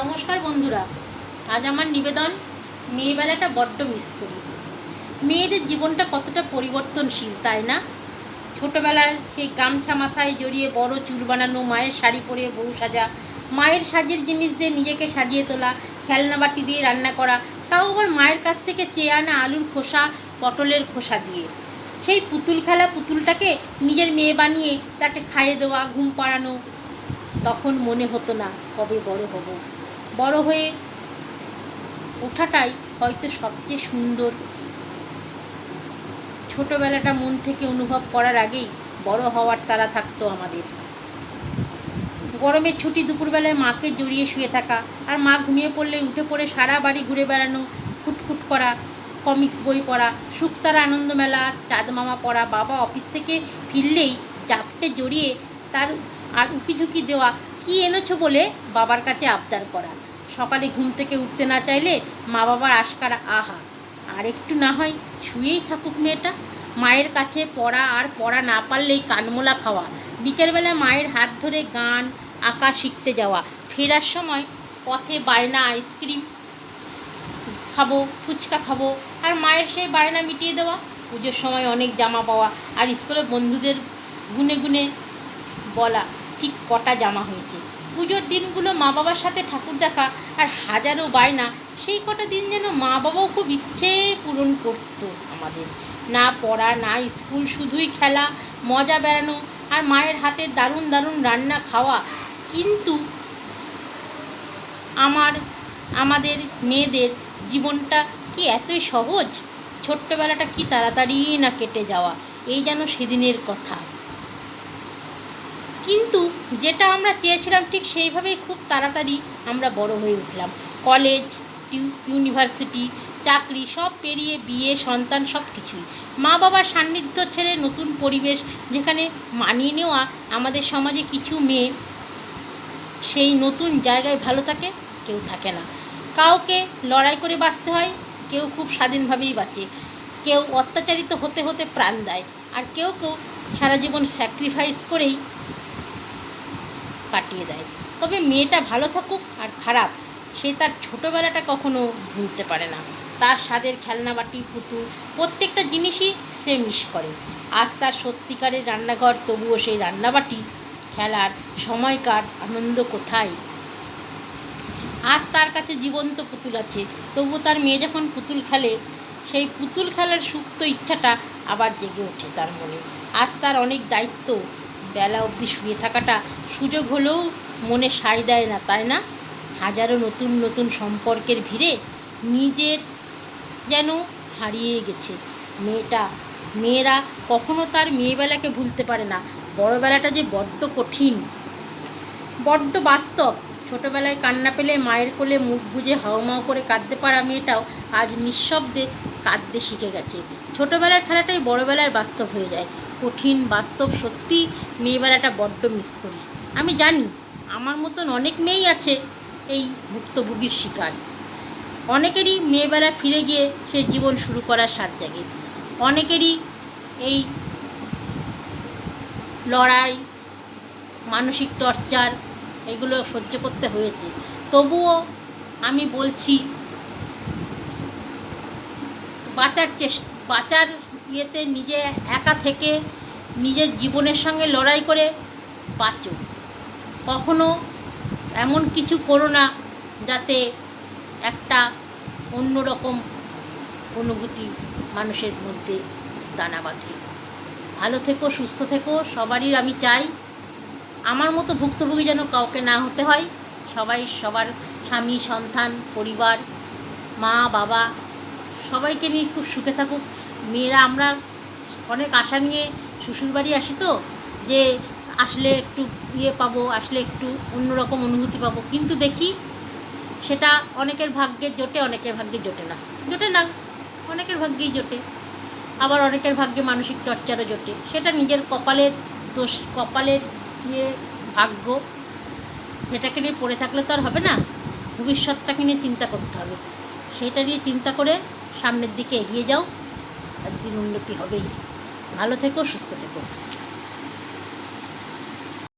নমস্কার বন্ধুরা, আজ আমার নিবেদন মেয়েবেলাটা বড্ড মিস করি। মেয়েদের জীবনটা কতটা পরিবর্তনশীল, তাই না? ছোটোবেলায় সেই গামছা মাথায় জড়িয়ে বড় চুল বানানো, মায়ের শাড়ি পরে বউ সাজা, মায়ের সাজের জিনিস দিয়ে নিজেকে সাজিয়ে তোলা, খেলনা বাটি দিয়ে রান্না করা, তাও আবার মায়ের কাছ থেকে চেয়ে আনা আলুর খোসা, পটলের খোসা দিয়ে। সেই পুতুল খেলা পুতুলটাকে নিজের মেয়ে বানিয়ে তাকে খাইয়ে দেওয়া, ঘুম পাড়ানো, তখন মনে হতো না কবে বড় হব। বড় হয়ে ওঠাটাই হয়তো সবচেয়ে সুন্দর। ছোটবেলাটা মন থেকে অনুভব করার আগেই বড় হওয়ার তারা থাকতো আমাদের। গরমের ছুটি দুপুরবেলায় মাকে জড়িয়ে শুয়ে থাকা আর মা ঘুমিয়ে পড়লে উঠে পড়ে সারা বাড়ি ঘুরে বেড়ানো ফুটফুট করা, কমিক্স বই পড়া শুক্তার আনন্দ মেলা, চাঁদ মামা পড়া, বাবা অফিস থেকে ফিরলেই চাপটে জড়িয়ে তার আর উকিঝুঁকি দেওয়া, কি এনেছো বলে? বাবার কাছে আবদার করা। সকালে ঘুম থেকে উঠতে না চাইলে মা বাবার আশকারা আহা। আর একটু না হয় শুয়েই থাকুক মেয়েটা। মায়ের কাছে পড়া আর পড়া না পারলেই কানমোলা খাওয়া। বিকেলবেলা মায়ের হাত ধরে গান, আঁকা শিখতে যাওয়া। ফেরার সময় পথে বায়না, আইসক্রিম খাব, ফুচকা খাব আর মায়ের সেই বায়না মিটিয়ে দেওয়া। পুজোর সময় অনেক জামা পাওয়া আর স্কুলে বন্ধুদের গুনে গুনে বলা, ঠিক কটা জামা হয়েছে। পুজোর দিনগুলো মা বাবার সাথে ঠাকুর দেখা আর হাজারো বায়না, সেই কটা দিন যেন মা বাবাও খুব ইচ্ছে পূরণ করতো আমাদের। না পড়া, না স্কুল, শুধুই খেলা, মজা বেড়ানো আর মায়ের হাতে দারুণ দারুণ রান্না খাওয়া। কিন্তু আমার, আমাদের মেয়েদের জীবনটা কি এতই সহজ? ছোট্টবেলাটা কি তাড়াতাড়ি না কেটে যাওয়া? এই যেন সেদিনের কথা। কিন্তু যেটা আমরা চেয়েছিলাম ঠিক সেইভাবেই খুব তাড়াতাড়ি আমরা বড় হয়ে উঠলাম। কলেজ ইউনিভার্সিটি, চাকরি সব পেরিয়ে বিয়ে, সন্তান সব কিছুই। মা বাবার সান্নিধ্য ছেড়ে নতুন পরিবেশ যেখানে মানিয়ে নেওয়া আমাদের সমাজে কিছু মেয়ে সেই নতুন জায়গায় ভালো থাকে, কেউ থাকে না। কাউকে লড়াই করে বাঁচতে হয়, কেউ খুব স্বাধীনভাবেই বাঁচে। কেউ অত্যাচারিত হতে হতে প্রাণ দেয়। আর কেউ কেউ সারা জীবন স্যাক্রিফাইস করেই কাটিয়ে দেয়। তবে মেয়েটা ভালো থাকুক আর খারাপ, সে তার ছোটোবেলাটা কখনো ভুলতে পারে না। তার স্বাদের খেলনাবাটি পুতুল, প্রত্যেকটা জিনিসই সে মিস করে। আজ তার সত্যিকারের রান্নাঘর, তবুও সেই রান্নাবাটি খেলার সময়কার আনন্দ কোথায়? আজ তার কাছে জীবন্ত পুতুল আছে তবু তার মেয়ে যখন পুতুল খেলে, সেই পুতুল খেলার সুপ্ত ইচ্ছাটা আবার জেগে ওঠে তার মনে। আজ তার অনেক দায়িত্ব বেলা অবধি শুয়ে থাকাটা সুযোগ হলেও মনে সায় দেয় না, তাই না? হাজারো নতুন নতুন সম্পর্কের ভিড়ে নিজের যেন হারিয়ে গেছে। মেয়েটা, মেয়েরা কখনো তার মেয়েবেলাকে ভুলতে পারে না। বড়বেলাটা যে বড্ড কঠিন, বড্ড বাস্তব। ছোটোবেলায় কান্না পেলে মায়ের কোলে মুখ বুজে হাওমাও করে কাঁদতে পারা মেয়েটাও আজ নিঃশব্দে কাঁদতে শিখে গেছে। ছোটোবেলার খেলাটাই বড়োবেলার বাস্তব হয়ে যায়। কঠিন বাস্তব সত্যি মেয়েবেলাটা বড্ড মিস করি। আমি জানি আমার মতন অনেক মেয়েই আছে এই ভুক্তভোগীর শিকার। অনেকেরই মেয়েবেলা ফিরে গিয়ে সে জীবন শুরু করার স্বাদ জাগে। অনেকেরই এই লড়াই, মানসিক টর্চার এগুলো সহ্য করতে হয়েছে। তবুও আমি বলছি, বাঁচার চেষ্টা বাঁচার ইয়েতে নিজে একা থেকে নিজের জীবনের সঙ্গে লড়াই করে বাঁচো। কখনো এমন কিছু করো না যাতে একটা অন্যরকম অনুভূতি মানুষের মধ্যে দানা বাঁধে। ভালো থেকো, সুস্থ থেকো, সবারই আমি চাই। আমার মতো ভুক্তভোগী যেন কাউকে না হতে হয়। সবাই সবার স্বামী, সন্তান, পরিবার, মা, বাবা, সবাইকে নিয়ে খুব সুখে থাকুক। মেয়েরা আমরা অনেক আশা নিয়ে শ্বশুরবাড়ি আসি তো, যে আসলে একটু ইয়ে পাবো, আসলে একটু অন্যরকম অনুভূতি পাবো। কিন্তু দেখি সেটা অনেকের ভাগ্যে জোটে, অনেকের ভাগ্যে জোটে না। জোটে না, অনেকের ভাগ্যেই জোটে। আবার অনেকের ভাগ্যে মানসিক টর্চারও জোটে। সেটা নিজের কপালের দোষ, কপালের ইয়ে ভাগ্য, সেটাকে নিয়ে পড়ে থাকলে তো আর হবে না। ভবিষ্যৎটাকে নিয়ে চিন্তা করতে হবে। সেটা নিয়ে চিন্তা করে সামনের দিকে এগিয়ে যাও। একদিন উন্নতি হবেই। ভালো থেকো সুস্থ থেকো।